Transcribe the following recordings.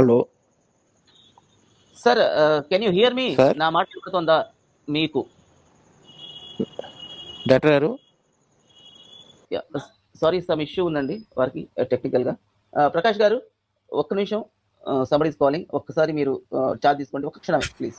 Hello. Sir can you hear me sir నా మాట వినపడుతుందా మీకు? డాక్టర్ గారు? సారీ సమ్ ఇష్యూ ఉందండి వారికి టెక్నికల్గా ప్రకాష్ గారు ఒక్క నిమిషం సంబడీస్ కాలింగ్ ఒక్కసారి మీరు చార్జ్ తీసుకోండి. ఒక్క క్షణం ప్లీజ్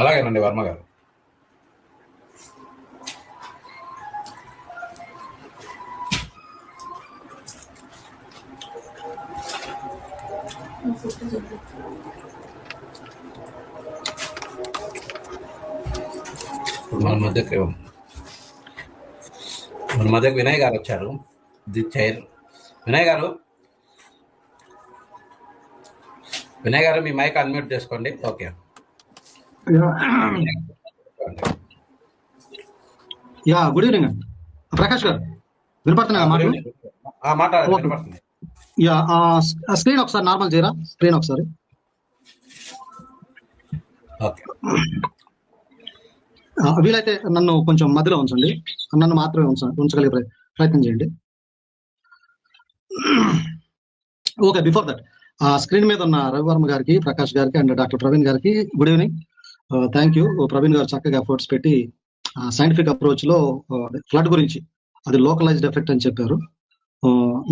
అలాగేనండి వర్మ గారు. ఇప్పుడు మన మధ్యకి మన మధ్యకి వినయ్ గారు వచ్చారు. The chair. వినయ్ గారు? వినయ్ గారు మీ మైక్ అన్మ్యూట్ చేసుకోండి. Okay. Yeah. Good evening. Prakash garu వినపడుతున్నాయి మాటలు మాట్లాడండి ఓకే వినపడుతుంది. యా స్క్రీన్ ఒకసారి నార్మల్ చేయరా? స్క్రీన్ ఒకసారి. వీలైతే నన్ను కొంచెం మధ్యలో ఉంచండి. నన్ను మాత్రమే ఉంచ ఉంచగలిగే ప్రయ- ప్రయత్నం చేయండి. ఓకే బిఫోర్ దట్ ఆ స్క్రీన్ మీద ఉన్న రవివర్మ గారికి ప్రకాష్ గారికి అండ్ డాక్టర్ ప్రవీణ్ గారికి good evening thank you Praveen garu చక్కగా ఎఫర్ట్స్ పెట్టి సైంటిఫిక్ అప్రోచ్లో ఫ్లడ్ గురించి అది లోకలైజ్డ్ ఎఫెక్ట్ అని చెప్పారు.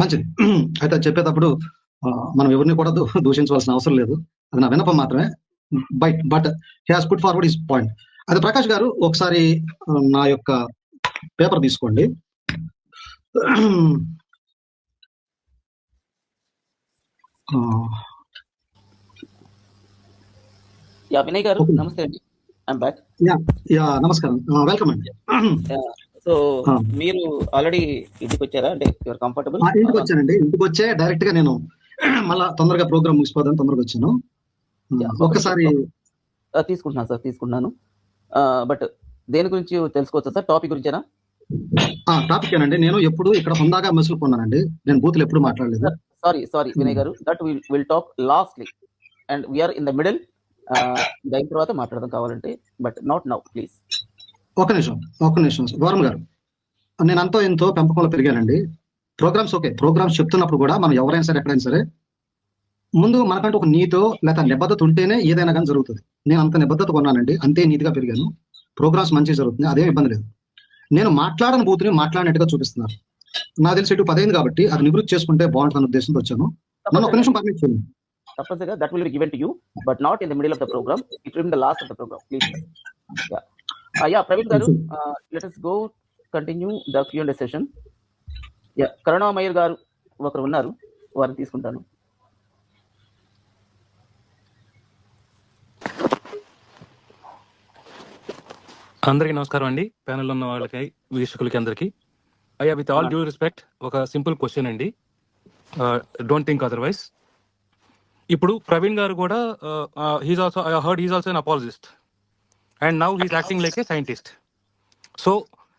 మంచిది. అయితే అది చెప్పేటప్పుడు మనం ఎవరిని కూడా దూషించవలసిన అవసరం లేదు. అది నా వినపం మాత్రమే. But but has put forward is point. అది ప్రకాష్ గారు ఒకసారి నా యొక్క పేపర్ తీసుకోండి. యా వినయ్ గారు. నమస్తే అండి. I'm back. యా యా నమస్కారం. వెల్కమ్ అండి. సో. మీరు ఆల్రెడీ ఇంటికి వచ్చారా అంటే యువర్ కంఫర్టబుల్ ఇంటికి వచ్చానండి ఇంటికి వచ్చే డైరెక్ట్గా నేను మళ్ళా తొందరగా ప్రోగ్రామ్ ముగిసిపోదాం తొందరగా వచ్చాను. ఆ, ఒక్కసారి తీసుకుంటున్నాను సార్ తీసుకుంటున్నాను. బట్ దేని గురించి తెలుసుకోవచ్చా సార్ టాపిక్ గురించేనా? టాపిక్ ఏనండి. నేను ఎప్పుడు ఇక్కడ హుందాగా మెసులుకున్నానండి. నేను బూతులు ఎప్పుడు మాట్లాడలేదు. Sorry sorry Vinay garu. That will will talk lastly and we're in the middle దాని తర్వాత మాట్లాడదాం కావాలంటే బట్ నాట్ నౌ ప్లీజ్ ఒక నిమిషం ఒక నిమిషం గౌరమ్ గారు నేను అంతో ఎంతో పెంపకంలో పెరిగానండి. ప్రోగ్రామ్స్ ఓకే ప్రోగ్రామ్స్ చెప్తున్నప్పుడు కూడా మనం ఎవరైనా సరే ఎక్కడైనా సరే ముందు మనకంటూ ఒక నీతో లేదా నిబద్ధత ఉంటేనే ఏదైనా కానీ జరుగుతుంది. నేను అంత నిబద్ధత కొన్నానండి అంతే నీతిగా పెరిగాను. ప్రోగ్రామ్స్ మంచిగా జరుగుతుంది అదేం ఇబ్బంది లేదు. నేను మాట్లాడని బూతుని మాట్లాడినట్టుగా చూపిస్తున్నారు. నాకు తెలిసి ఇటు పదైంది కాబట్టి అది నివృత్తి చేసుకుంటే బాగుంటుంది ఉద్దేశంతో వచ్చాను. నన్ను ఒక నిమిషం పర్మిట్ చేయండి. తప్పనిసరిగా that will be given to you but not in the middle of the programme it will the last of the programme please yeah Praveen garu let us go continue the Q and session yeah Karunamayyar garu ఒకరు ఉన్నారు వారిని తీసుకుంటాను. అందరికీ నమస్కారం అండి. Panel ఉన్న వాళ్ళకి వీక్షకులకి అందరికి. అయ్యా విత్ ఆల్ డ్యూ రెస్పెక్ట్ ఒక సింపుల్ క్వశ్చన్ అండి. డోంట్ థింక్ అదర్వైజ్ ఇప్పుడు ప్రవీణ్ గారు కూడా he's also I heard he's also an apologist and now he's acting like a scientist so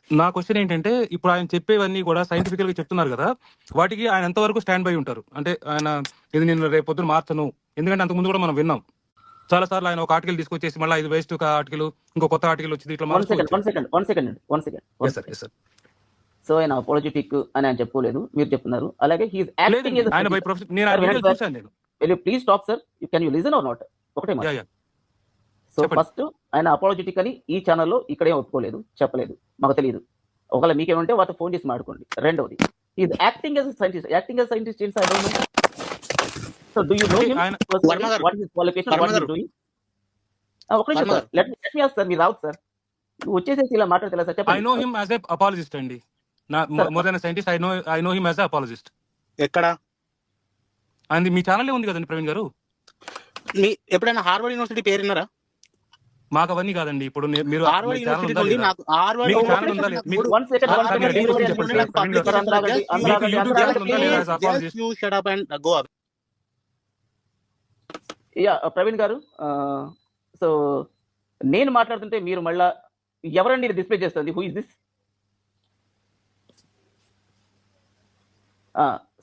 నా క్వశ్చన్ ఏంటంటే ఇప్పుడు ఆయన చెప్పేవన్నీ కూడా సైంటిఫికల్గా చెప్తున్నారు కదా వాటికి ఆయన ఎంతవరకు స్టాండ్ బై ఉంటారు? అంటే ఆయన ఇది నేను రేపు పొద్దున మార్చను. ఎందుకంటే అంతకుముందు కూడా మనం విన్నాం. చాలా సార్లు ఆయన ఒక ఆర్టికల్ తీసుకొచ్చేసి మళ్ళీ ఇది వేస్ట్ ఒక ఆర్టికల్ ఇంకో కొత్త ఆర్టికల్ వచ్చింది ఇట్లా one second one second one second one second sir so ఆయన అపాలజెటిక్ అని ఆయన చెప్పుకోలేదు మీరు చెప్తున్నారు. అలాగే హీస్ యాక్టింగ్ నేను please stop sir you can you listen are not ఒకటే సో. ఫస్ట్ ఆయన అపాలజెటిక్ అని ఈ ఛానల్లో ఇక్కడే ఒప్పుకోలేదు చెప్పలేదు. మాకు తెలియదు ఒకవేళ మీకేమంటే వాటితో ఫోన్ చేసి మాట్లాడుకోండి. రెండవది is acting as scientist acting as scientist ఏంటి I know so do you know. What is qualification what. Is doing ఒక నిమిషం sir let let me sir మీరు రావచ్చు సార్ నువ్వు వచ్చేసేసి ఇలా మాట్లాడతలే సార్ ఐ చెప్పండి know him as a apologist అండి. నా. More than scientist I know I know him as a apologist ఎక్కడ? అండ్ మీ ఛానల్ ఉంది కదండి ప్రవీణ్ గారు? మీ ఎప్పుడైనా హార్వర్డ్ యూనివర్సిటీ పేరు విన్నారా? మాకు అవన్నీ కాదండి. ఇప్పుడు మీరు. ప్రవీణ్ గారు సో నేను మాట్లాడుతుంటే మీరు మళ్ళా ఎవరండి డిస్ప్లే చేస్తుంది? హూ ఇస్ దిస్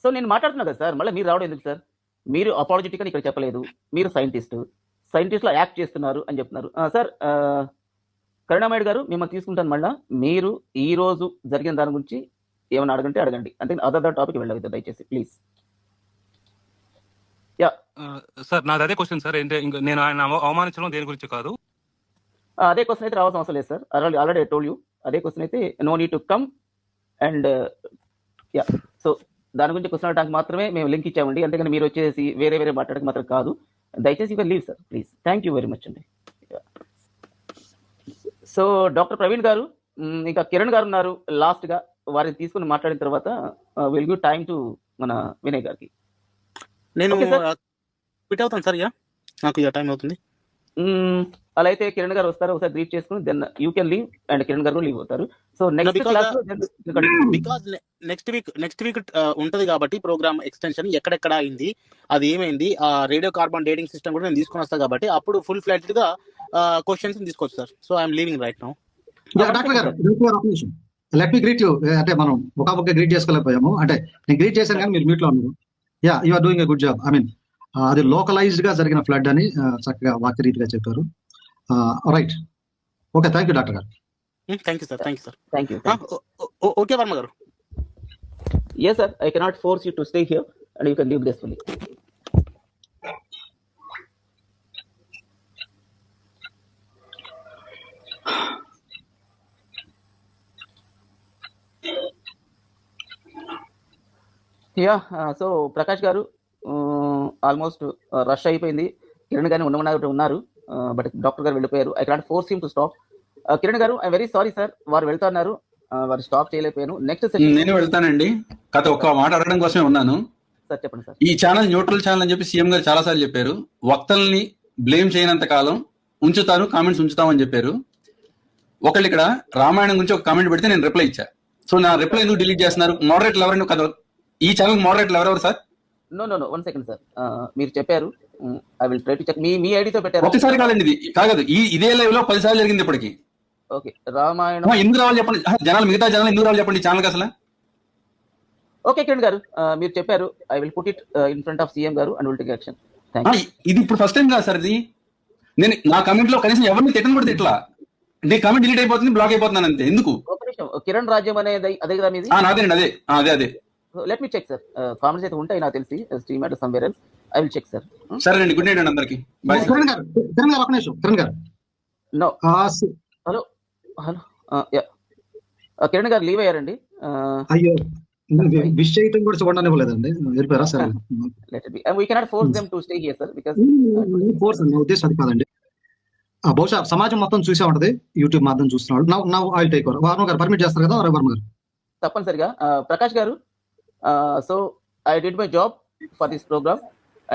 సో నేను మాట్లాడుతున్నా కదా సార్. మళ్ళీ మీరు రావడం ఎందుకు సార్? మీరు అపాలజెటిక్ అని ఇక్కడ చెప్పలేదు. మీరు సైంటిస్ట్ సైంటిస్ట్లో యాక్ట్ చేస్తున్నారు అని చెప్తున్నారు. సార్ కరుణామయుడు గారు మిమ్మల్ని తీసుకుంటాను మళ్ళా. మీరు ఈ రోజు జరిగిన దాని గురించి ఏమైనా అడగంటే అడగండి. అంటే అదర్ టాపిక్ వెళ్ళవద్దు దయచేసి ప్లీజ్ Yeah. సార్ నాది అదే క్వశ్చన్ సార్. ఏంటంటే ఇంకా నేను ఆయన అవ- అవమానించడం దేని గురించి కాదు. అదే క్వశ్చన్ అయితే రావాల్సిన అవసరం లేదు sir. Already already told you అదే క్వశ్చన్ అయితే no need to come and yeah so దాని గురించి క్వశ్చన్ అడగడానికి మాత్రమే మేము లింక్ ఇచ్చామండి. అంతేగాని మీరు వచ్చేసి వేరే వేరే మాట్లాడడానికి మాత్రం కాదు. దయచేసి ఇక leave sir please thank you very much అండి. సో డాక్టర్ ప్రవీణ్ గారు ఇంకా కిరణ్ గారు ఉన్నారు లాస్ట్గా. వారిని తీసుకుని మాట్లాడిన తర్వాత విల్ గివ్ టైం టు మన వినయ్ గారికి. నేను. క్విట్ అవుతాను సార్ ఇక. నాకు టైం అవుతుంది. అలా అయితే కిరణ్ గారు వస్తారు ఒకసారి గ్రీట్ చేసుకుని then you can leave and Kiran garu leave అవుతారు. So next class because next week next week ఉంటది కాబట్టి ప్రోగ్రామ్ ఎక్స్టెన్షన్ ఎక్కడెక్కడ అయింది అది ఏమైంది ఆ రేడియో కార్బన్ డేటింగ్ సిస్టమ్ కూడా నేను తీసుకొని వస్తాను కాబట్టి అప్పుడు ఫుల్ ఫ్లెడ్జ్డ్గా క్వశ్చన్స్ తీసుకోవచ్చు sir so I'm leaving right now doctor garu let me greet you అంటే మనం ఒక గ్రీట్ చేసుకోలేకపోయాము. అంటే నేను గ్రీట్ చేశాను కానీ మీరు మీట్లో ఉన్నారు. Yeah you are doing a good job I mean అది లోకలైజ్డ్గా జరిగిన ఫ్లడ్ అని uh, చక్కగా వాక్య రీతిగా చెప్పారు right okay thank you doctor garu. Thank you sir thank you sir thank you okay Varma garu. Yes, sir. I cannot force you to stay here, and you can leave gracefully. Yeah so Prakash garu almost rush అయిపోయింది. కిరణ్ గారిని ఉండమన్నారు ఉన్నారు. But doctor garu వెళ్ళిపోయారు. I cannot force him to stop Kiran garu I very sorry sir వారు వెళ్తున్నారు. వారు stop చేయలేకపోయాను. Next నేను వెళ్తానండి. కథ ఒక్క మాట అడగడం కోసమే ఉన్నాను. సార్ చెప్పండి సార్ ఈ ఛానల్ న్యూట్రల్ ఛానల్ అని చెప్పి సీఎం గారు చాలా సార్లు చెప్పారు. వక్తల్ని బ్లేమ్ చేయనంత కాలం ఉంచుతాను కామెంట్స్ ఉంచుతామని చెప్పారు. ఒకళ్ళు ఇక్కడ రామాయణం గురించి ఒక కామెంట్ పెడితే నేను రిప్లై ఇచ్చా. సో నా రిప్లై ఎందుకు డిలీట్ చేస్తున్నారు? మోడరేట్లు ఎవరైనా ఈ ఛానల్ మోడరేట్లు ఎవరెవరు sir no no no one second sir మీరు చెప్పారు. I will try to check మీ మీ ఐడితో పెట్టారు? ఒకసారి కాదండి ఇది. కాదు ఈ ఇదే లైవ్లో పది సార్లు జరిగింది ఇప్పటికి. ఓకే రామాయణం. ఎందుకు రావాలి చెప్పండి. జనాలు మిగతా జనాలు ఎందుకు రావాలి చెప్పండి ఛానల్ అసలు. ఓకే కిరణ్ గారు uh, మీరు చెప్పారు. I will put it in front of CM garu and will take action ఇది ఇప్పుడు ఫస్ట్ టైం కాదు సార్ ఇది. నేను నా కమెంట్లో కనీసం ఎవరిని తిట్టను కూడా తిట్లా నేను కమెంట్ డిలీట్ అయిపోతుంది బ్లాక్ అయిపోతున్నాను అంతే. ఎందుకు? కిరణ్ రాజ్యం అనేది అదే కదా మీది? అదే. అదే అదే. Let me check sir comments అయితే ఉంటాయి నాకు తెలిసి stream at somewhere else I will check sir సరేనండి గుడ్ నైట్ అండి అందరికి. సార్ కిరణ్ గారు కిరణ్ గారు ఒక నిమిషం కిరణ్ గారు. నో ఆ, C- hello hello yeah Kiran garu leave అయ్యారండి. అయ్యో విష్ చేయటం కూడా చూడడానికి ఇవ్వలేదండి. వెళ్ళిపోయారా? సరే. Let be we cannot force them to stay here sir because force అండి నా ఉద్దేశం అది కాదండి. ఆ, బహుశా సమాజం మొత్తం చూసే ఉంటది యూట్యూబ్ మాత్రం చూస్తున్నాడు. Now now I take over Varma garu permit చేస్తారు కదా వర్మ గారు? తప్పనిసరిగా. Uh, Prakash garu so I did my job for this programme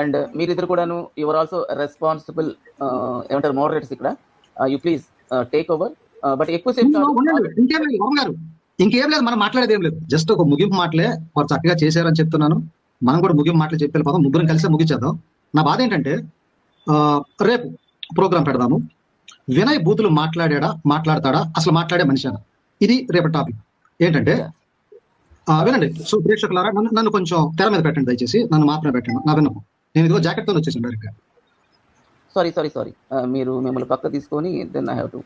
and మీరిద్దరు కూడాను యువర్ ఆల్సో రెస్పాన్సిబుల్ ఏమంటారు మోడరేటర్స్ ఇక్కడ. You please take over but ఎక్కువసేపు. ఇంకేం లేదు మనం మాట్లాడేది ఏం లేదు. జస్ట్ ఒక ముగింపు మాటలే వారు చక్కగా చేశారని చెప్తున్నాను. మనం కూడా ముగింపు మాటలు చెప్పి వెళ్ళిపోదాం ముగ్గురం కలిసి ముగించేద్దాం. నా బాధ ఏంటంటే రేపు ప్రోగ్రాం పెడదాము. వినయ్ బూతులు మాట్లాడాడా మాట్లాడతాడా? అసలు మాట్లాడే మనిషి ఇది రేపటి టాపిక్. ఏంటంటే వినండి. సో ప్రేక్షకులారా నన్ను నన్ను కొంచెం తెర మీద పెట్టండి దయచేసి. నన్ను మాత్రమే పెట్టండి. నా విన్నపం. నేను ఇదిగో జాకెట్తో వచ్చేసాను డైరెక్ట్ సారీ సారీ సారీ మీరు మిమ్మల్ని పక్క తీసుకొని then I have to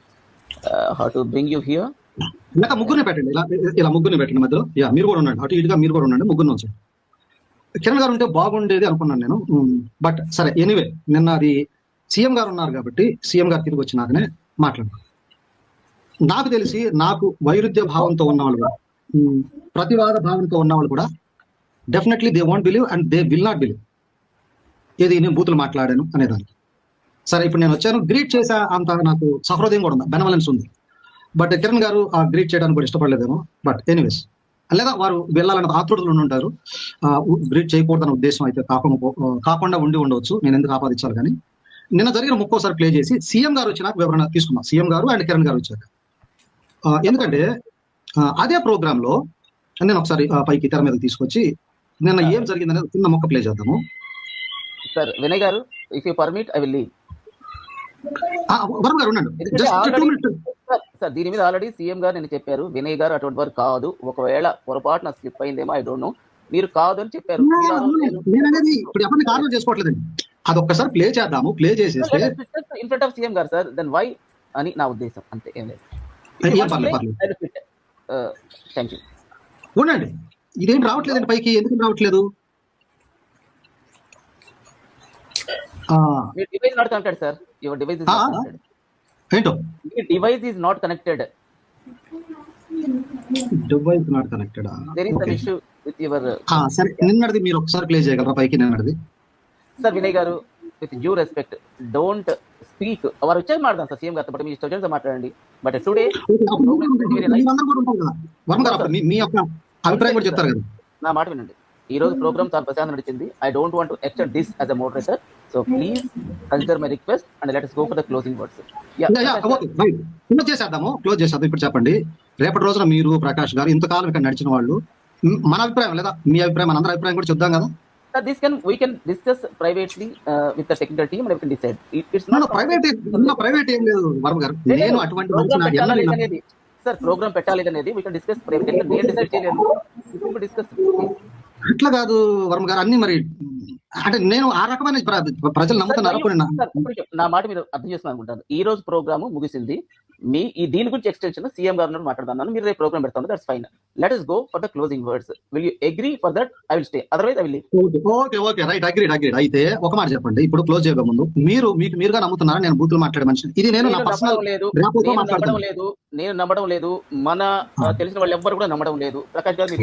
how to bring you here లేక ముగ్గురిని పెట్టండి. ఇలా ఇలా ముగ్గురిని పెట్టండి మధ్యలో. యా మీరు కూడా ఉండండి. అటు ఇటుగా మీరు కూడా ఉండండి. ముగ్గురిని ఉంచండి. కిరణ్ గారు ఉంటే బాగుండేది అనుకున్నాను నేను. బట్ సరే ఎనీవే నిన్న అది సీఎం గారు ఉన్నారు కాబట్టి సీఎం గారు తిరిగి వచ్చినాకనే మాట్లాడతాను నాకు తెలిసి నాకు వైరుధ్య భావంతో ఉన్న వాళ్ళు Hmm. ప్రతివాద భావనతో ఉన్న వాళ్ళు కూడా definitely they want believe and they will not believe ఏది నేను బూతులు మాట్లాడాను అనేదానికి. సరే ఇప్పుడు నేను వచ్చాను. గ్రీట్ చేసే అంత నాకు సహృదయం కూడా ఉంది? బెనవలెన్స్ ఉంది. బట్ కిరణ్ గారు ఆ గ్రీట్ చేయడానికి కూడా ఇష్టపడలేదేమో. బట్ ఎనీవేస్ లేదా వారు వెళ్ళాలన్న ఆతృతలు ఉంటారు. గ్రీట్ చేయకూడదన్న ఉద్దేశం అయితే కాకుండా కాకుండా ఉండి ఉండవచ్చు నేను ఎందుకు ఆపాదించాలి కానీ. నిన్న జరిగిన ముక్కోసారి ప్లే చేసి సీఎం గారు వచ్చినాక వివరణ తీసుకున్నాం. సీఎం గారు అండ్ కిరణ్ గారు వచ్చాక ఎందుకంటే అదే ప్రోగ్రామ్లో నేను ఒకసారి పైకి తెర మీద తీసుకొచ్చి నిన్న ఏం జరిగిందనేది చిన్న మొక్క ప్లే చేద్దాము. Sir Vinay garu if you permit I will leave Varun garu ఉండండి. సార్ దీని మీద ఆల్రెడీ సీఎం గారు నేను చెప్పారు వినయ్ గారు అటువంటి వారు కాదు ఒకవేళ పొరపాటున స్లిప్ అయిందేమో ఐ డోంట్ నో మీరు కాదు అని చెప్పారు. మీరు ఆ రోజు నేను- నేను అనేది ఇప్పుడు ఎవరిని కారణం చేసుకోవట్లేదండి. అది ఒక్కసారి ప్లే చేద్దాము ప్లే చేసేస్తే in front of CM garu sir then why అని నా ఉద్దేశం అంతే ఏం లేదు. Thank you. ఉండండి. ఇదేం రావట్లేదండి పైకి. ఎందుకు రావట్లేదు? Device not connected sir. Your device is ఏంటో? Device is not connected. Device not connected? There is issue with your సరే. నిన్నటిది మీరు ఒకసారి ప్లే చేయగలరా? పైకి నిన్నటిది. Sir Vinay garu with due respect don't speak వారు వచ్చేది మాట్లాడదాం సార్ సీఎం గారితో బట్ మీ స్టూడెంట్స్ మాట్లాడండి. బట్ టుడే అభిప్రాయం కూడా చెప్తారు కదా? నా మాట వినండి. ఈ రోజు ప్రోగ్రామ్ చాలా ప్రశాంతం నడిచింది. I don't want to extend this as a moderator so please consider my request and let's go for the closing words close చేసేద్దాము. క్లోజ్ చేసేద్దాం ఇప్పుడు చెప్పండి. రేపటి రోజున మీరు ప్రకాష్ గారు ఇంతకాలం ఇక్కడ నడిచిన వాళ్ళు మన అభిప్రాయం లేదా మీ అభిప్రాయం మనందరి అభిప్రాయం కూడా చెప్దాం కదా? Sir, this can we can discuss privately uh, with the technical team and we can decide. It, it's not private private ఏం లేదు వర్మ గారు. నేను అటువంటి లేదనేది సార్ ప్రోగ్రామ్ పెట్టాలి అనేది వీ కెన్ డిస్కస్ ప్రైవేట్ నేను డిసైడ్ చేయలేను డిస్కస్ అట్లా కాదు వర్మ గారు. అన్ని మరి అంటే నేను ఆ రకమైన ప్ర- ప్రజలు నమ్ముతున్నారు నా- మాట మీరు అర్థం చేసుకుని అనుకుంటాను ఈ రోజు ప్రోగ్రామ్ ముగిసింది. మీ ఈ దీని గురించి ఎక్స్టెన్షన్ సీఎం గారు మాట్లాడుతున్నాను మీరు రేపు ప్రోగ్రామ్ పెడతాను that's fine let is go for the closing words will you agree for that I will stay otherwise I will okay okay right agreed agreed అయితే ఒక మాట చెప్పండి. ఇప్పుడు క్లోజ్ చేయక ముందు మీరు మీకు మీరుగా నమ్ముతున్నారా? నేను బూతులు మాట్లాడే మనిషి ఇది నేను నా నేను పర్సనల్ నమ్మడం లేదు. నేను నమ్మడం లేదు. నేను నమ్మడం లేదు. మన తెలిసిన వాళ్ళు ఎవ్వరు కూడా నమ్మడం లేదు. ప్రకాష్ గారు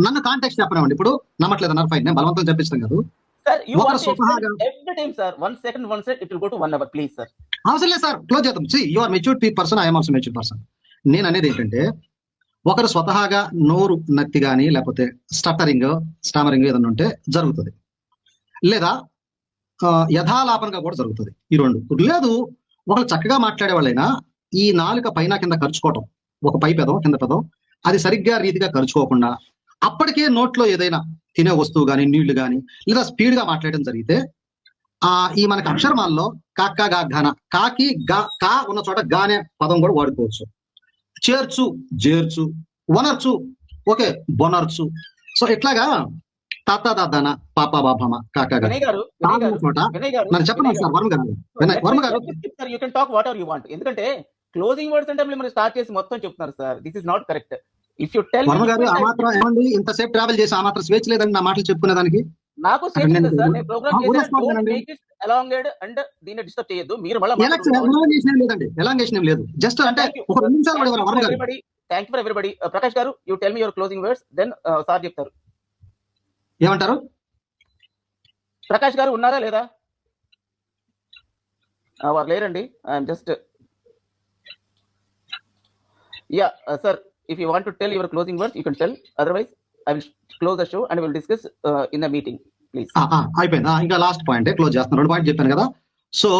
నన్ను కాంటాక్ట్ చెప్పనివ్వండి. ఇప్పుడు నమ్మట్లేదు అన్నారు ఫైన్ నేను బలవంతం చెప్పిస్తాను కదా. Sir, you ఒకరు want to extend స్వతహాగా- every time, sir. One second, one second, it అవసరం లేదు సార్. క్లోజ్ చేద్దాం. See you are matured person I'm also matured person నేను అనేది ఏంటంటే ఒకరు స్వతహాగా నోరు నత్తి కానీ లేకపోతే స్టట్టరింగ్ స్టామరింగ్ ఏదైనా ఉంటే జరుగుతుంది. లేదా యథాలాపనగా కూడా జరుగుతుంది. ఈ రెండు. లేదు ఒకరు చక్కగా మాట్లాడే వాళ్ళైనా ఈ నాలుక పైన కింద ఖర్చుకోవటం ఒక పై పెదం కింద పెదం అది సరిగ్గా రీతిగా ఖర్చుకోకుండా అప్పటికే నోట్లో ఏదైనా తినే వస్తువు కానీ నీళ్ళు కానీ లేదా స్పీడ్గా మాట్లాడడం జరిగితే ఆ ఈ మనకి అక్షరమాల్లో కాక్క గా ఘన. కాకి గా కా ఉన్న చోట గానే పదం కూడా వాడుకోవచ్చు. చేర్చు జేర్చు. వనర్చు ఓకే బొనర్చు. సో ఇట్లాగా తాత దాదాన పాప బాపమ కాక గా గారు, చెప్పండి సార్. వర్మ గారు. వర్మ గారు. Talk whatever you want. ఎందుకంటే క్లోజింగ్ వర్డ్స్ అంటే మీరు స్టార్ట్ చేసి మొత్తం చెప్తున్నారు sir. This is not correct if you tell Varma garu ఆ మాత్రం ఏమండి? ఇంతసేపు ట్రావెల్ చేసి ఆ మాత్రం స్వేచ్ఛ లేదండి నా మాటలు చెప్పుకునే దానికి నాకు. అలాంగెడ్ అండ్ దీన్ని డిస్టర్బ్ చేయొద్దు. మీరు ఎలాంగేషన్ లేదు జస్ట్ అంటే ఒక thank you for everybody Prakash garu. You tell me your closing words then sir చెప్తారు. ఏమంటారు? ప్రకాష్ గారు ఉన్నారా లేదా? ఆ, వారు లేరండి. I'm just yeah sir if you want to tell your closing words you can tell otherwise I will close the show and will discuss in the meeting please అయిపోయింది? ఇంకా లాస్ట్ పాయింట్ క్లోజ్ చేస్తాను రెండు point చెప్పాను కదా. So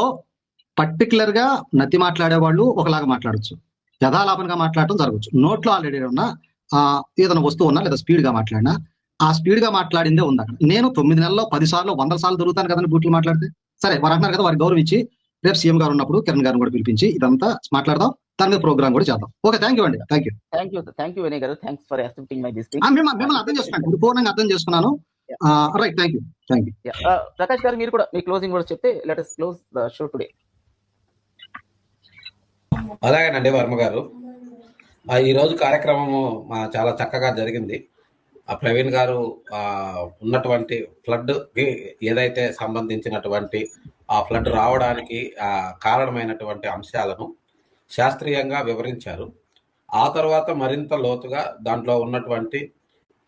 పర్టికులర్గా నత్తి మాట్లాడే వాళ్ళు ఒకలాగా మాట్లాడొచ్చు. యథాలాపంగా మాట్లాడటం జరగచ్చు. నోట్లో ఆల్రెడీ ఉన్న ఆ, ఏదైనా వస్తువు ఉన్నా లేదా స్పీడ్గా మాట్లాడినా ఆ స్పీడ్గా మాట్లాడిందే ఉంది అక్కడ. నేను తొమ్మిది నెలల్లో పది సార్లు వందల సార్లు దొరుకుతాను కదండి బూట్లు మాట్లాడితే. సరే వారు అంటున్నారు కదా వారి గౌరవించి రేపు సీఎం గారు ఉన్నప్పుడు కిరణ్ గారిని కూడా పిలిపించి ఇదంతా మాట్లాడదాం. దాని మీద ప్రోగ్రామ్ కూడా చేద్దాం. ఓకే థ్యాంక్ యూ అండి. Thank you thank you thank you Vinay garu. Thanks for accepting my this మిమ్మల్ని మిమ్మల్ని అర్థం చేసుకున్నాను. పూర్ణంగా అర్థం చేసుకున్నాను. Right thank you thank you Prakash garu మీరు కూడా మీ క్లోజింగ్ వర్డ్స్ చెప్తే let us close the show today అలాగేనండి వర్మ గారు. ఈ రోజు కార్యక్రమము మా చాలా చక్కగా జరిగింది. ఆ ప్రవీణ్ గారు ఉన్నటువంటి ఫ్లడ్ ఏదైతే సంబంధించినటువంటి ఆ ఫ్లడ్ రావడానికి కారణమైనటువంటి అంశాలను శాస్త్రీయంగా వివరించారు. ఆ తర్వాత మరింత లోతుగా దాంట్లో ఉన్నటువంటి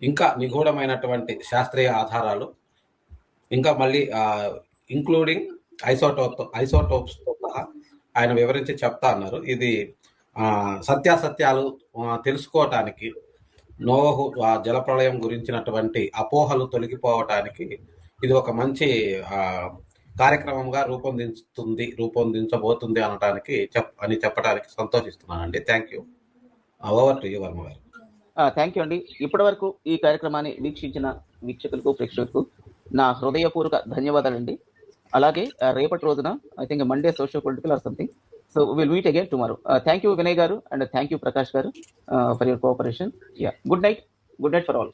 ఇంకా నిగూఢమైనటువంటి శాస్త్రీయ ఆధారాలు ఇంకా మళ్ళీ ఇంక్లూడింగ్ ఐసోటోప్ ఐసోటోప్స్తో సహా ఆయన వివరించి చెప్తా అన్నారు. ఇది సత్యాసత్యాలు తెలుసుకోవటానికి నోహు ఆ జలప్రళయం గురించినటువంటి అపోహలు తొలగిపోవటానికి ఇది ఒక మంచి కార్యక్రమంగా రూపొందించుతుంది రూపొందించబోతుంది అనడానికి చెప్ అని చెప్పడానికి సంతోషిస్తున్నానండి. Thank you over to you Varma garu. Uh, thank you అండి. ఇప్పటి వరకు ఈ కార్యక్రమాన్ని వీక్షించిన వీక్షకులకు ప్రేక్షకులకు నా హృదయపూర్వక ధన్యవాదాలండి. అలాగే uh, రేపటి రోజున I think Monday social political or something so will meet again tomorrow thank you Vinay గారు అండ్ థ్యాంక్ యూ ప్రకాష్ గారు for your cooperation yeah good night good night for all